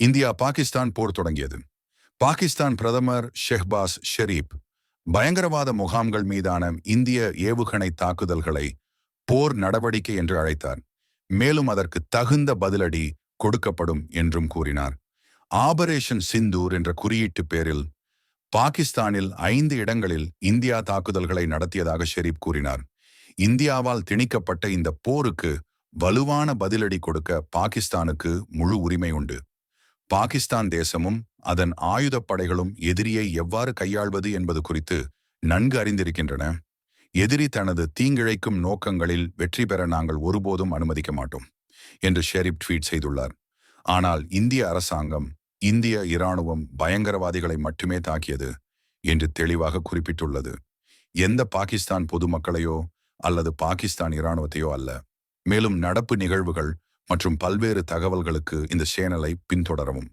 India Pakistan போர் தொடங்கியது. பாகிஸ்தான் பிரதமர் ஷெஹ்பாஸ் ஷெரீப் பயங்கரவாத முகாம்கள் மீதான இந்திய ஏவுகணை தாக்குதல்களை போர் நடவடிக்கை என்று அழைத்தார். மேலும் அதற்கு தகுந்த பதிலடி கொடுக்கப்படும் என்றும் கூறினார். ஆபரேஷன் சிந்தூர் என்ற குறியீட்டு பேரில் பாகிஸ்தானில் ஐந்து இடங்களில் இந்தியா தாக்குதல்களை நடத்தியதாக ஷெரீப் கூறினார். இந்தியாவால் திணிக்கப்பட்ட இந்த போருக்கு வலுவான பதிலடி கொடுக்க பாகிஸ்தானுக்கு முழு உரிமை உண்டு. பாகிஸ்தான் தேசமும் அதன் ஆயுதப் படைகளும் எதிரியை எவ்வாறு கையாள்வது என்பது குறித்து நன்கு அறிந்திருக்கின்றன. எதிரி தனது தீங்கிழைக்கும் நோக்கங்களில் வெற்றி பெற நாங்கள் ஒருபோதும் அனுமதிக்க மாட்டோம் என்று ஷெரீப் ட்வீட் செய்துள்ளார். ஆனால் இந்திய அரசாங்கம் இந்திய இராணுவம் பயங்கரவாதிகளை மட்டுமே தாக்கியது என்று தெளிவாக குறிப்பிட்டுள்ளது. எந்த பாகிஸ்தான் பொதுமக்களையோ அல்லது பாகிஸ்தான் இராணுவத்தையோ அல்ல மேலும் நடப்பு நிகழ்வுகள் மற்றும் பல்வேறு தகவல்களுக்கு இந்த சேனலை பின்தொடரவும்.